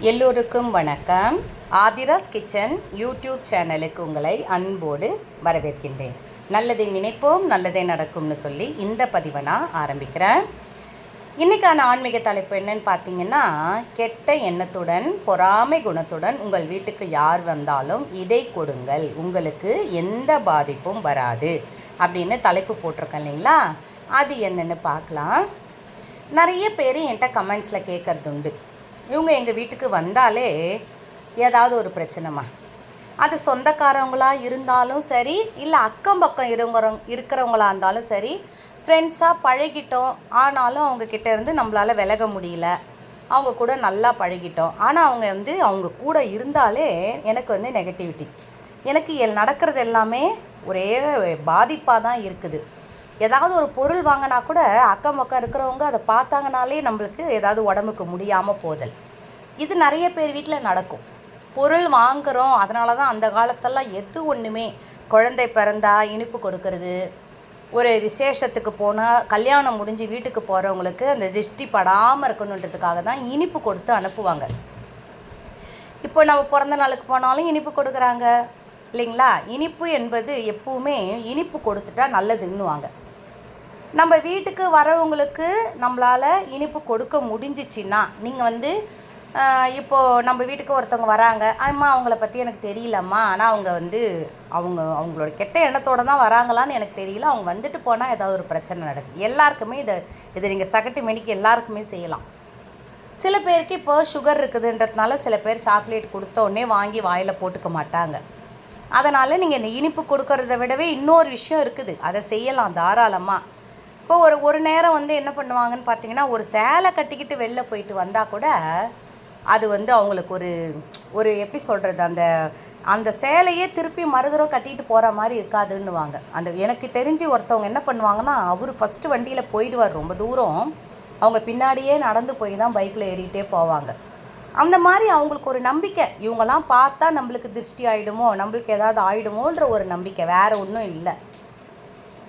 எல்லோருக்கும் வணக்கம். Aadhira's kitchen YouTube சேனலுக்கு உங்களை அன்போடு வரவேற்கின்றேன். நல்லதை நினைப்போம் நல்லதே நடக்கும்னு சொல்லி இந்த பதிவை நான் ஆரம்பிக்கிறேன். இன்றைக்கான ஆன்மீக தலைப்பு என்னன்னு பார்த்தீங்கன்னா கெட்ட எண்ணத்துடன் பொறாமை குணத்துடன் உங்கள் வீட்டுக்கு யார் வந்தாலும் இதை கொடுங்கள். உங்களுக்கு எந்த பாதிப்பும் வராது அப்படின்னு தலைப்பு போட்டிருக்கேன் இல்லைங்களா? அது என்னென்னு பார்க்கலாம். நிறைய பேர் என்கிட்ட கமெண்ட்ஸில் கேட்குறது உண்டு. இவங்க எங்கள் வீட்டுக்கு வந்தாலே ஏதாவது ஒரு பிரச்சனைமா அது சொந்தக்காரவங்களாக இருந்தாலும் சரி இல்லை அக்கம் பக்கம் இருங்கிறவங்க இருக்கிறவங்களா இருந்தாலும் சரி ஃப்ரெண்ட்ஸாக பழகிட்டோம் ஆனாலும் அவங்கக்கிட்ட இருந்து நம்மளால் விலக முடியல. அவங்க கூட நல்லா பழகிட்டோம். ஆனால் அவங்க வந்து அவங்க கூட இருந்தாலே எனக்கு வந்து நெகட்டிவிட்டி எனக்கு எல் நடக்கிறது எல்லாமே ஒரே பாதிப்பாக தான் இருக்குது. ஏதாவது ஒரு பொருள் வாங்கினா கூட அக்கம் பக்கம் இருக்கிறவங்க அதை பார்த்தாங்கனாலே நம்மளுக்கு ஏதாவது உடம்புக்கு முடியாமல் போதல். இது நிறைய பேர் வீட்டில் நடக்கும். பொருள் வாங்குகிறோம் அதனால தான் அந்த காலத்தெல்லாம் எது ஒன்றுமே குழந்தை பிறந்தா இனிப்பு கொடுக்கறது. ஒரு விசேஷத்துக்கு போனால் கல்யாணம் முடிஞ்சு வீட்டுக்கு போகிறவங்களுக்கு அந்த திருஷ்டி படாமல் இருக்கணுன்றதுக்காக தான் இனிப்பு கொடுத்து அனுப்புவாங்க. இப்போ நம்ம பிறந்த நாளுக்கு போனாலும் இனிப்பு கொடுக்குறாங்க. இல்லைங்களா? இனிப்பு என்பது எப்பவுமே இனிப்பு கொடுத்துட்டா நல்லதுன்னுவாங்க. நம்ம வீட்டுக்கு வரவங்களுக்கு நம்மளால் இனிப்பு கொடுக்க முடிஞ்சிச்சின்னா நீங்கள் வந்து இப்போது நம்ம வீட்டுக்கு ஒருத்தவங்க வராங்க அம்மா அவங்கள பற்றி எனக்கு தெரியலம்மா ஆனால் அவங்க வந்து அவங்க அவங்களோட கெட்ட எண்ணத்தோடு தான் வராங்களான்னு எனக்கு தெரியல. அவங்க வந்துட்டு போனால் ஏதாவது ஒரு பிரச்சனை நடக்குது. எல்லாருக்குமே இதை இதை நீங்கள் சகட்டு மணிக்கு எல்லாருக்குமே செய்யலாம். சில பேருக்கு இப்போ சுகர் இருக்குதுன்றதுனால சில பேர் சாக்லேட் கொடுத்தோடனே வாங்கி வாயில் போட்டுக்க மாட்டாங்க. அதனால் நீங்கள் இந்த இனிப்பு கொடுக்கறத விடவே இன்னொரு விஷயம் இருக்குது. அதை செய்யலாம் தாராளமாக இப்போ ஒரு ஒரு நேரம் வந்து என்ன பண்ணுவாங்கன்னு பார்த்தீங்கன்னா ஒரு சேலை கட்டிக்கிட்டு வெளில போயிட்டு வந்தால் கூட அது வந்து அவங்களுக்கு ஒரு ஒரு எப்படி சொல்கிறது அந்த அந்த சேலையே திருப்பி மறுதரம் கட்டிட்டு போகிற மாதிரி இருக்காதுன்னுவாங்க. அந்த எனக்கு தெரிஞ்சு ஒருத்தவங்க என்ன பண்ணுவாங்கன்னா அவர் ஃபஸ்ட்டு வண்டியில் போயிடுவார் ரொம்ப தூரம். அவங்க பின்னாடியே நடந்து போய் தான் பைக்கில் ஏறிட்டே போவாங்க. அந்த மாதிரி அவங்களுக்கு ஒரு நம்பிக்கை. இவங்கெல்லாம் பார்த்தா நம்மளுக்கு திருஷ்டி ஆகிடுமோ நம்மளுக்கு ஏதாவது ஆகிடுமோன்ற ஒரு நம்பிக்கை. வேறு ஒன்றும் இல்லை.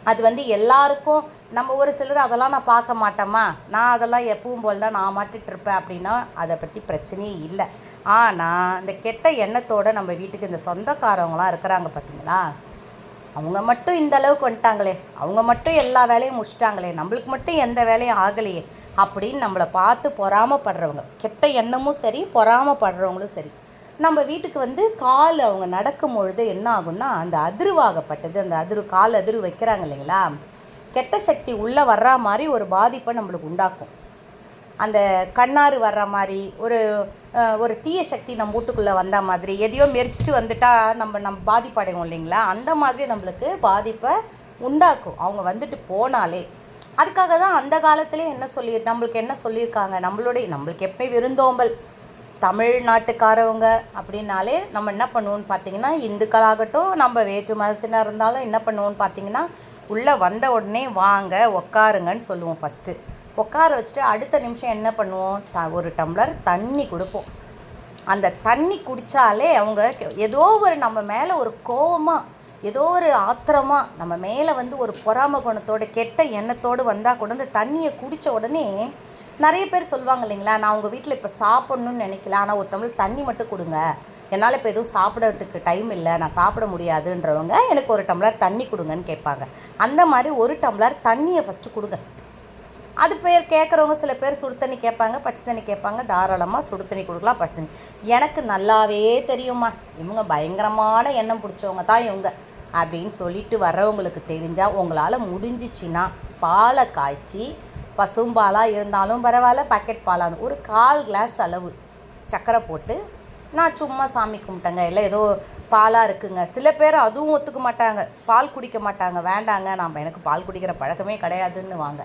அது வந்து எல்லாருக்கும் நம்ம ஒரு சிலர் அதெல்லாம் நான் பார்க்க மாட்டேம்மா நான் அதெல்லாம் எப்பவும் போல் தான் நான் மாட்டிட்டு இருப்பேன் அப்படின்னா அதை பற்றி பிரச்சனையே இல்லை. ஆனால் இந்த கெட்ட எண்ணத்தோடு நம்ம வீட்டுக்கு இந்த சொந்தக்காரவங்களாம் இருக்கிறாங்க பார்த்தீங்களா? அவங்க மட்டும் இந்த அளவுக்கு வந்துட்டாங்களே. அவங்க மட்டும் எல்லா வேலையும் முடிச்சிட்டாங்களே. நம்மளுக்கு மட்டும் எந்த வேலையும் ஆகலையே அப்படின்னு நம்மளை பார்த்து பொறாமப்படுறவங்க. கெட்ட எண்ணமும் சரி பொறாமப்படுறவங்களும் சரி. நம்ம வீட்டுக்கு வந்து கால் அவங்க நடக்கும் பொழுது என்ன ஆகும்னா அந்த அதிர்வாகப்பட்டது அந்த அதிர்வு கால் அதிர்வு வைக்கிறாங்க இல்லைங்களா? கெட்ட சக்தி உள்ளே வர்ற மாதிரி ஒரு பாதிப்பை நம்மளுக்கு உண்டாக்கும். அந்த கண்ணாறு வர்ற மாதிரி ஒரு ஒரு தீய சக்தி நம்ம வீட்டுக்குள்ளே வந்த மாதிரி எதையோ மெரிச்சிட்டு வந்துட்டா நம்ம நம்ம பாதிப்படைவோம் இல்லைங்களா? அந்த மாதிரி நம்மளுக்கு பாதிப்பை உண்டாக்கும். அவங்க வந்துட்டு போனாலே. அதுக்காக தான் அந்த காலத்திலே என்ன சொல்லி நம்மளுக்கு என்ன சொல்லியிருக்காங்க? நம்மளுடைய நம்மளுக்கு எப்போ விருந்தோம்பல். தமிழ்நாட்டுக்காரவங்க அப்படின்னாலே நம்ம என்ன பண்ணுவோம்னு பார்த்தீங்கன்னா இந்துக்களாகட்டும் நம்ம வேற்று மதத்தினர் இருந்தாலும் என்ன பண்ணுவோம்னு பார்த்தீங்கன்னா உள்ளே வந்த உடனே வாங்க உக்காருங்கன்னு சொல்லுவோம் ஃபஸ்ட்டு உட்கார வச்சுட்டு அடுத்த நிமிஷம் என்ன பண்ணுவோம்? த ஒரு டம்ளர் தண்ணி கொடுப்போம். அந்த தண்ணி குடித்தாலே அவங்க ஏதோ ஒரு நம்ம மேலே ஒரு கோவமாக ஏதோ ஒரு ஆத்திரமாக நம்ம மேலே வந்து ஒரு பொறாம குணத்தோட கெட்ட எண்ணத்தோடு வந்தால் கூட அந்த தண்ணியை குடித்த உடனே நிறைய பேர் சொல்லுவாங்க இல்லைங்களா நான் உங்கள் வீட்டில் இப்போ சாப்பிட்ணுன்னு நினைக்கல ஆனால் ஒரு டம்ளர் தண்ணி மட்டும் கொடுங்க. என்னால் இப்போ எதுவும் சாப்பிட்றதுக்கு டைம் இல்லை நான் சாப்பிட முடியாதுன்றவங்க எனக்கு ஒரு டம்ளர் தண்ணி கொடுங்கன்னு கேட்பாங்க. அந்த மாதிரி ஒரு டம்ளர் தண்ணியை ஃபஸ்ட்டு கொடுங்க. அது பேர் கேட்குறவங்க சில பேர் சுடு தண்ணி கேட்பாங்க பச்சை தண்ணி கேட்பாங்க தாராளமாக சுடு தண்ணி கொடுக்கலாம் பச்சை தண்ணி. எனக்கு நல்லாவே தெரியுமா இவங்க பயங்கரமான எண்ணம் பிடிச்சவங்க தான் இவங்க அப்படின்னு சொல்லிட்டு வர்றவங்களுக்கு தெரிஞ்சால் உங்களால் முடிஞ்சிச்சின்னா பாலை காய்ச்சி பசும்பாலாக இருந்தாலும் பரவாயில்ல பாக்கெட் பாலாக ஒரு கால் கிளாஸ் அளவு சர்க்கரை போட்டு நான் சும்மா சாமி கும்பிட்டேங்க. இல்லை ஏதோ பாலாக இருக்குங்க. சில பேர் அதுவும் ஒத்துக்க மாட்டாங்க. பால் குடிக்க மாட்டாங்க. வேண்டாங்க நாம் எனக்கு பால் குடிக்கிற பழக்கமே கிடையாதுன்னு வாங்க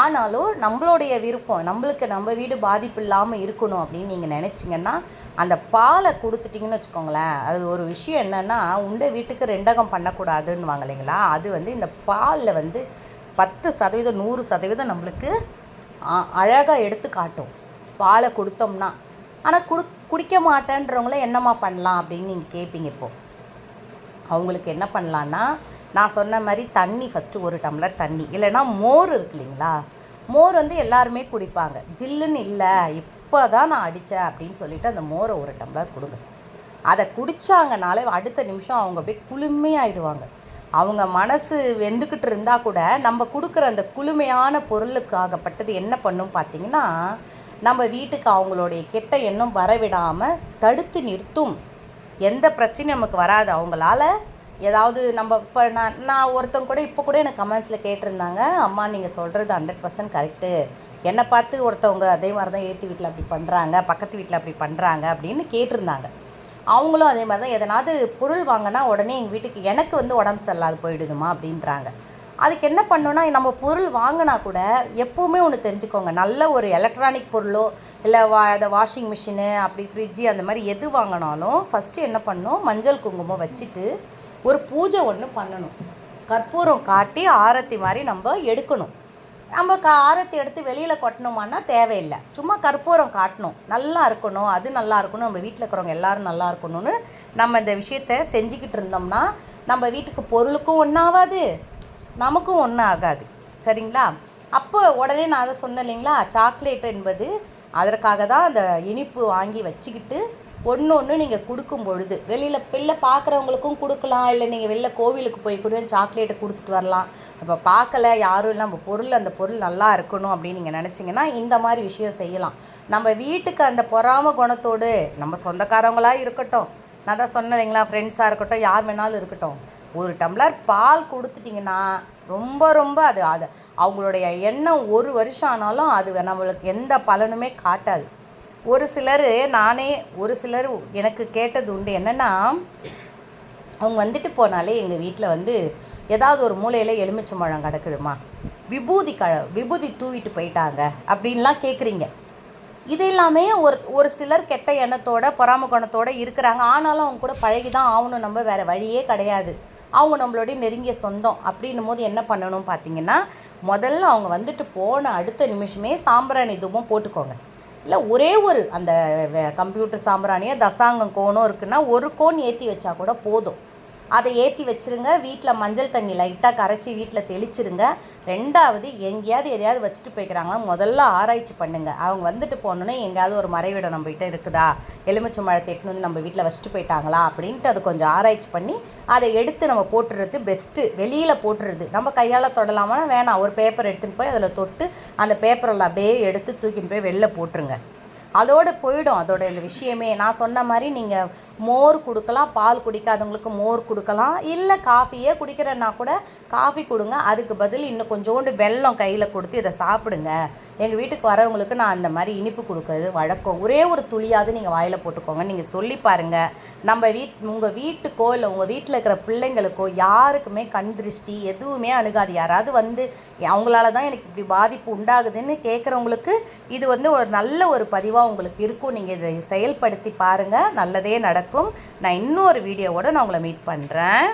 ஆனாலும் நம்மளுடைய விருப்பம் நம்மளுக்கு நம்ம வீடு பாதிப்பு இல்லாமல் இருக்கணும் அப்படின்னு நீங்கள் நினச்சிங்கன்னா அந்த பாலை கொடுத்துட்டிங்கன்னு வச்சுக்கோங்களேன் அது ஒரு விஷயம் என்னென்னா உண்ட வீட்டுக்கு ரெண்டகம் பண்ணக்கூடாதுன்னு வாங்க இல்லைங்களா? அது வந்து இந்த பாலில் வந்து பத்து சதவீதம் நூறு சதவீதம் நம்மளுக்கு அழகாக எடுத்து காட்டும். பாலை கொடுத்தோம்னா. ஆனால் குடு குடிக்க மாட்டேன்றவங்கள என்னம்மா பண்ணலாம் அப்படின்னு நீங்கள் கேட்பீங்க இப்போது அவங்களுக்கு என்ன பண்ணலான்னா நான் சொன்ன மாதிரி தண்ணி ஃபஸ்ட்டு ஒரு டம்ளர் தண்ணி. இல்லைன்னா மோர் இருக்கு இல்லைங்களா? மோர் வந்து எல்லாருமே குடிப்பாங்க. ஜில்லுன்னு இல்லை இப்போ தான் நான் அடித்தேன் அப்படின்னு சொல்லிட்டு அந்த மோரை ஒரு டம்ளர் கொடுங்க. அதை குடித்தாங்கனாலே அடுத்த நிமிஷம் அவங்க அப்படியே குளுமையாயிடுவாங்க. அவங்க மனசு வெந்துக்கிட்டு இருந்தால் கூட நம்ம கொடுக்குற அந்த குளுமையான பொருளுக்காகப்பட்டது என்ன பண்ணும் பார்த்தீங்கன்னா நம்ம வீட்டுக்கு அவங்களுடைய கெட்ட எண்ணம் வரவிடாமல் தடுத்து நிறுத்தும். எந்த பிரச்சனையும் நமக்கு வராது. அவங்களால ஏதாவது நம்ம இப்போ நான் நான் ஒருத்தவங்க கூட இப்போ கூட எனக்கு கமெண்ட்ஸில் கேட்டிருந்தாங்க அம்மா நீங்கள் சொல்கிறது ஹண்ட்ரட் பர்சன்ட் கரெக்டு என்னை பார்த்து ஒருத்தவங்க அதே மாதிரி தான் ஏற்றி வீட்டில் அப்படி பண்ணுறாங்க பக்கத்து வீட்டில் அப்படி பண்ணுறாங்க அப்படின்னு கேட்டிருந்தாங்க. அவங்களும் அதே மாதிரி தான். எதனாவது பொருள் வாங்கினா உடனே எங்கள் வீட்டுக்கு எனக்கு வந்து உடம்பு சரியில்லாது போயிடுதுமா அப்படின்றாங்க. அதுக்கு என்ன பண்ணணும்னா நம்ம பொருள் வாங்கினா கூட எப்போவுமே ஒன்று தெரிஞ்சுக்கோங்க. நல்ல ஒரு எலக்ட்ரானிக் பொருளோ இல்லை வா அதை வாஷிங் மிஷினு அப்படி ஃப்ரிட்ஜு அந்த மாதிரி எது வாங்கினாலும் ஃபஸ்ட்டு என்ன பண்ணணும் மஞ்சள் குங்குமம் வச்சுட்டு ஒரு பூஜை ஒன்று பண்ணணும். கற்பூரம் காட்டி ஆரத்தி மாதிரி நம்ம எடுக்கணும். நம்ம காரத்தை எடுத்து வெளியில் கொட்டணுமான்னா தேவையில்லை. சும்மா கற்பூரம் காட்டணும். நல்லா இருக்கணும் அது நல்லா இருக்கணும் நம்ம வீட்டில் இருக்கிறவங்க எல்லாரும் நல்லா இருக்கணும்னு நம்ம இந்த விஷயத்த செஞ்சுக்கிட்டு இருந்தோம்னா நம்ம வீட்டுக்கு பொருளுக்கும் ஒன்றாகாது நமக்கும் ஒன்றும் ஆகாது சரிங்களா? அப்போ உடனே நான் அதை சொன்னேன் இல்லைங்களா? சாக்லேட் என்பது அதற்காக தான் அந்த இனிப்பு வாங்கி வச்சுக்கிட்டு ஒன்று ஒன்று நீங்கள் கொடுக்கும் பொழுது வெளியில் வெளில பார்க்குறவங்களுக்கும் கொடுக்கலாம் இல்லை நீங்கள் வெளில கோவிலுக்கு போய் கூட சாக்லேட்டை கொடுத்துட்டு வரலாம். அப்போ பார்க்கல யாரும் இல்லை நம்ம பொருள் அந்த பொருள் நல்லா இருக்கணும் அப்படின்னு நீங்கள் நினச்சிங்கன்னா இந்த மாதிரி விஷயம் செய்யலாம். நம்ம வீட்டுக்கு அந்த பொறாம குணத்தோடு நம்ம சொந்தக்காரவங்களாக இருக்கட்டும். நான் தான் சொன்னேன் ஃப்ரெண்ட்ஸாக இருக்கட்டும் யார் வேணாலும் இருக்கட்டும். ஒரு டம்ளர் பால் கொடுத்துட்டிங்கன்னா ரொம்ப ரொம்ப அது அது அவங்களுடைய எண்ணம் ஒரு வருஷம் ஆனாலும் அது நம்மளுக்கு எந்த பலனுமே காட்டாது. ஒரு சிலர் நானே ஒரு சிலர் எனக்கு கேட்டது உண்டு. என்னென்னா அவங்க வந்துட்டு போனாலே எங்கள் வீட்டில் வந்து ஏதாவது ஒரு மூலையில் எலுமிச்சம்பழம் கிடக்குதுமா விபூதி க விபூதி தூவிட்டு போயிட்டாங்க அப்படின்லாம் கேட்குறீங்க இது எல்லாமே ஒரு ஒரு சிலர் கெட்ட எண்ணத்தோட பொறாம குணத்தோடு இருக்கிறாங்க. ஆனாலும் அவங்க கூட பழகி தான் ஆகணும். நம்ம வேறு வழியே கிடையாது. அவங்க நம்மளுடைய நெருங்கிய சொந்தம் அப்படின்னும் போது என்ன பண்ணணும் பார்த்தீங்கன்னா முதல்ல அவங்க வந்துட்டு போன அடுத்த நிமிஷமே சாம்பிராணி தூபம் போட்டுக்கோங்க. இல்லை ஒரே ஒரு அந்த கம்ப்யூட்டர் சாம்பிராணியை தசாங்கம் கோணும் இருக்குன்னா ஒரு கோன் ஏற்றி வச்சா கூட போதும். அதை ஏற்றி வச்சுருங்க. வீட்டில் மஞ்சள் தண்ணி லைட்டாக கரைச்சி வீட்டில் தெளிச்சிருங்க. ரெண்டாவது எங்கேயாவது எதையாவது வச்சுட்டு போய்க்கிறாங்களா முதல்ல ஆராய்ச்சி பண்ணுங்கள் அவங்க வந்துட்டு போனோன்னே எங்கேயாவது ஒரு மறைவிடம் நம்மகிட்ட இருக்குதா? எலுமிச்சை மழை எட்டுன்னு வந்து நம்ம வீட்டில் வச்சுட்டு போயிட்டாங்களா? அப்படின்ட்டு அது கொஞ்சம் ஆராய்ச்சி பண்ணி அதை எடுத்து நம்ம போட்டுறது பெஸ்ட்டு வெளியில் போட்டுறது. நம்ம கையால் தொடலாமா? வேணாம். ஒரு பேப்பர் எடுத்துகிட்டு போய் அதில் தொட்டு அந்த பேப்பரில் அப்படியே எடுத்து தூக்கின்னு போய் வெளில போட்டுருங்க. அதோடு போயிடும். அதோட இந்த விஷயமே. நான் சொன்ன மாதிரி நீங்கள் மோர் கொடுக்கலாம் பால் குடிக்காதவங்களுக்கு மோர் கொடுக்கலாம். இல்லை காஃபியே குடிக்கிறேன்னா கூட காஃபி கொடுங்க. அதுக்கு பதில் இன்னும் கொஞ்சோண்டு வெல்லம் கையில் கொடுத்து இதை சாப்பிடுங்க. எங்கள் வீட்டுக்கு வரவங்களுக்கு நான் அந்த மாதிரி இனிப்பு கொடுக்கறது வழக்கம். ஒரே ஒரு துளியாவது நீங்கள் வாயில் போட்டுக்கோங்க. நீங்கள் சொல்லி பாருங்கள் நம்ம வீட் உங்கள் வீட்டுக்கோ இல்லை உங்கள் வீட்டில் இருக்கிற பிள்ளைங்களுக்கோ யாருக்குமே கண் திருஷ்டி எதுவுமே அணுகாது. யாராவது வந்து அவங்களால தான் எனக்கு இப்படி பாதிப்பு உண்டாகுதுன்னு கேட்குறவங்களுக்கு இது வந்து ஒரு நல்ல ஒரு பதிவாக உங்களுக்கு இருக்கும். நீங்கள் இதை செயல்படுத்தி பாருங்கள் நல்லதே நடக்கும். நடக்கும். நான் இன்னொரு வீடியோவோட நான் உங்களை மீட் பண்ணுறேன்